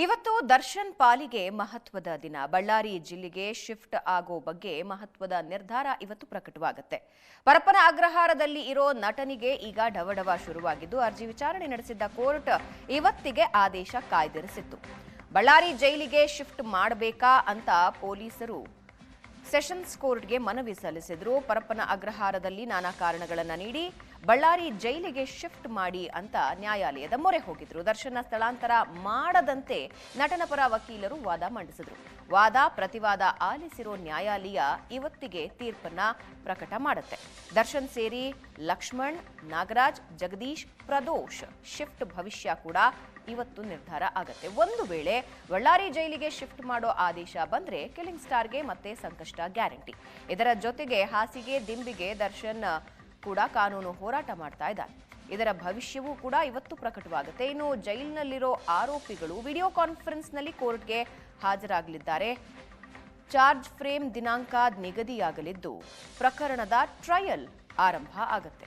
ಇವತ್ತು ದರ್ಶನ್ ಪಾಲಿಗೆ ಮಹತ್ವದ ದಿನ. ಬಳ್ಳಾರಿ ಜಿಲ್ಲೆಗೆ ಶಿಫ್ಟ್ ಆಗೋ ಬಗ್ಗೆ ಮಹತ್ವದ ನಿರ್ಧಾರ ಇವತ್ತು ಪ್ರಕಟವಾಗುತ್ತೆ. ಪರಪ್ಪನ ಅಗ್ರಹಾರದಲ್ಲಿ ಇರೋ ನಟನಿಗೆ ಈಗ ಡವಡವ ಶುರುವಾಗಿದ್ದು, ಅರ್ಜಿ ವಿಚಾರಣೆ ನಡೆಸಿದ್ದ ಕೋರ್ಟ್ ಇವತ್ತಿಗೆ ಆದೇಶ ಕಾಯ್ದಿರಿಸಿತ್ತು. ಬಳ್ಳಾರಿ ಜೈಲಿಗೆ ಶಿಫ್ಟ್ ಮಾಡಬೇಕಾ ಅಂತ ಪೊಲೀಸರು ಸೆಷನ್ಸ್ ಕೋರ್ಟ್ಗೆ ಮನವಿ ಸಲ್ಲಿಸಿದ್ರು. ಪರಪ್ಪನ ಅಗ್ರಹಾರದಲ್ಲಿ ನಾನಾ ಕಾರಣಗಳನ್ನು ನೀಡಿ ಬಳ್ಳಾರಿ ಜೈಲಿಗೆ ಶಿಫ್ಟ್ ಮಾಡಿ ಅಂತ ನ್ಯಾಯಾಲಯದ ಮೊರೆ ಹೋಗಿದ್ರು. ದರ್ಶನ ಸ್ಥಳಾಂತರ ಮಾಡದಂತೆ ನಟನ ಪರ ವಕೀಲರು ವಾದ ಮಂಡಿಸಿದ್ರು. ವಾದ, ಪ್ರತಿವಾದ ಆಲಿಸಿರೋ ನ್ಯಾಯಾಲಯ ಇವತ್ತಿಗೆ ತೀರ್ಪನ್ನ ಪ್ರಕಟ ಮಾಡುತ್ತೆ. ದರ್ಶನ್ ಸೇರಿ ಲಕ್ಷ್ಮಣ್, ನಾಗರಾಜ್, ಜಗದೀಶ್, ಪ್ರದೋಷ್ ಶಿಫ್ಟ್ ಭವಿಷ್ಯ ಕೂಡ ಇವತ್ತು ನಿರ್ಧಾರ ಆಗತ್ತೆ. ಒಂದು ವೇಳೆ ಬಳ್ಳಾರಿ ಜೈಲಿಗೆ ಶಿಫ್ಟ್ ಮಾಡೋ ಆದೇಶ ಬಂದ್ರೆ ಕಿಲಿಂಗ್ ಸ್ಟಾರ್ಗೆ ಮತ್ತೆ ಸಂಕಷ್ಟ ಗ್ಯಾರಂಟಿ. ಇದರ ಜೊತೆಗೆ ಹಾಸಿಗೆ, ದಿಂಬಿಗೆ ದರ್ಶನ್ ಕೂಡ ಕಾನೂನು ಹೋರಾಟ ಮಾಡ್ತಾ ಇದ್ದಾರೆ. ಇದರ ಭವಿಷ್ಯವೂ ಕೂಡ ಇವತ್ತು ಪ್ರಕಟವಾಗುತ್ತೆ. ಇನ್ನು ಜೈಲಿನಲ್ಲಿರೋ ಆರೋಪಿಗಳು ವಿಡಿಯೋ ಕಾನ್ಫರೆನ್ಸ್ನಲ್ಲಿ ಕೋರ್ಟ್ಗೆ ಹಾಜರಾಗಲಿದ್ದಾರೆ. ಚಾರ್ಜ್ ಫ್ರೇಮ್ ದಿನಾಂಕ ನಿಗದಿಯಾಗಲಿದ್ದು, ಪ್ರಕರಣದ ಟ್ರಯಲ್ ಆರಂಭ ಆಗುತ್ತೆ.